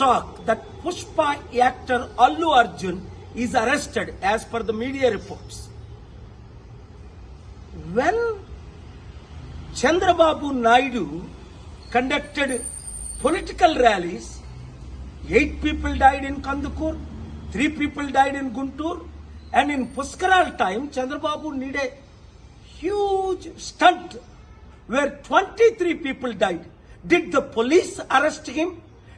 shock that Pushpa actor Allu Arjun is arrested as per the media reports. When Chandrababu Naidu conducted political rallies, eight people died in Kandukur, three people died in Guntur, and in Puskaral time, Chandrababu did a huge stunt where 23 people died. Did the police arrest him?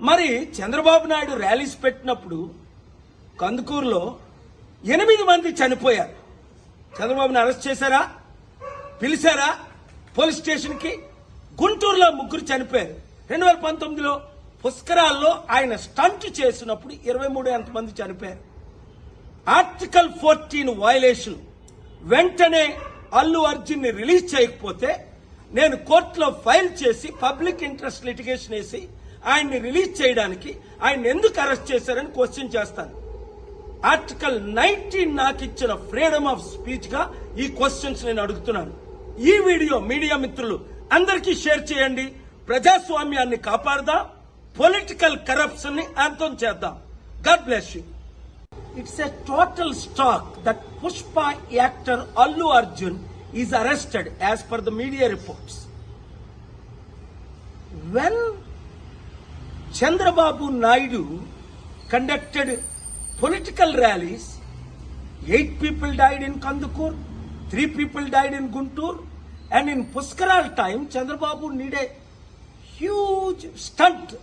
మరి Chandrababu Naidu rallies పెట్టినప్పుడు కందుకూరులో ఎనిమిది మంది చనిపోయారు. చంద్రబాబుని arrest చేశారా? పిలిచారా? Police స్టేషన్కి? గుంటూరులో ముగ్గురు చనిపోయారు. రెండు వేల పంతొమ్మిదిలో పుష్కరాల్లో ఆయన స్టంట్ చేసినప్పుడు ఇరవై మూడు ఎంతమంది చనిపోయారు. Article fourteen violation. వెంటనే అల్లు అర్జున్ని రిలీజ్ చేయకపోతే నేను కోర్టులో ఫైల్ చేసి పబ్లిక్ ఇంట్రెస్ట్ లిటిగేషన్ వేసి ఆయన్ని రిలీజ్ చేయడానికి ఆయన ఎందుకు అరెస్ట్ చేశారని క్వశ్చన్ చేస్తాను. ఆర్టికల్ నైన్టీన్ నాకు ఇచ్చిన ఫ్రీడమ్ ఆఫ్ స్పీచ్గా ఈ క్వశ్చన్స్ నేను అడుగుతున్నాను. ఈ వీడియో మీడియా మిత్రులు అందరికీ షేర్ చేయండి. ప్రజాస్వామ్యాన్ని కాపాడదాం? పొలిటికల్ కరప్షన్ని అంతం చేద్దాం. God bless you. It's a total shock that Pushpa actor Allu Arjun is arrested as per the media reports. When Chandrababu Naidu conducted political rallies, eight people died in Kandukur, three people died in Guntur, and in Puskaral time, Chandrababu did a huge stunt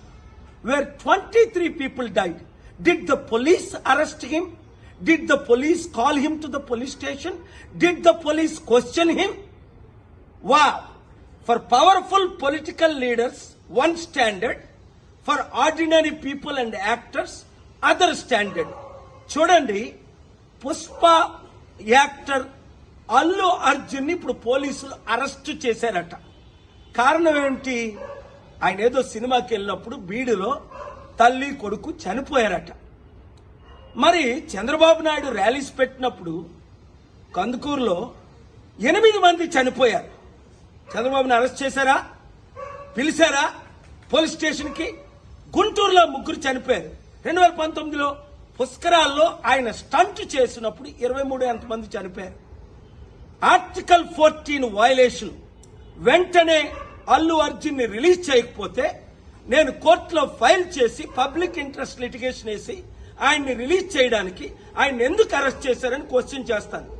where 23 people died. Did the police arrest him? Did the police call him to the police station? Did the police question him? Wow! For powerful political leaders, one standard. For ordinary people and actors other standard. చూడండి Pushpa actor Allu Arjun ఇప్పుడు పోలీసులు arrest చేశారట. కారణం ఏమిటి? ఆయన ఏదో సినిమాకి వెళ్ళినప్పుడు బీడులో తల్లి కొడుకు చనిపోయారట. మరి చంద్రబాబు నాయుడు ర్యాలీస్ పెట్టినప్పుడు కందుకూరులో ఎనిమిది మంది చనిపోయారు. చంద్రబాబుని అరెస్ట్ చేశారా? పిలిచారా? పోలీస్ స్టేషన్కి? గుంటూరులో ముగ్గురు చనిపోయారు. రెండు వేల పంతొమ్మిదిలో పుష్కరాల్లో ఆయన స్టంట్ చేసినప్పుడు ఇరవై మూడు ఎంతమంది చనిపోయారు. Article fourteen violation. వెంటనే అల్లు అర్జున్ని రిలీజ్ చేయకపోతే నేను కోర్టులో ఫైల్ చేసి పబ్లిక్ ఇంట్రెస్ట్ లిటిగేషన్ వేసి ఆయన్ని రిలీజ్ చేయడానికి ఆయన ఎందుకు అరెస్ట్ చేశారని క్వశ్చన్ చేస్తాను.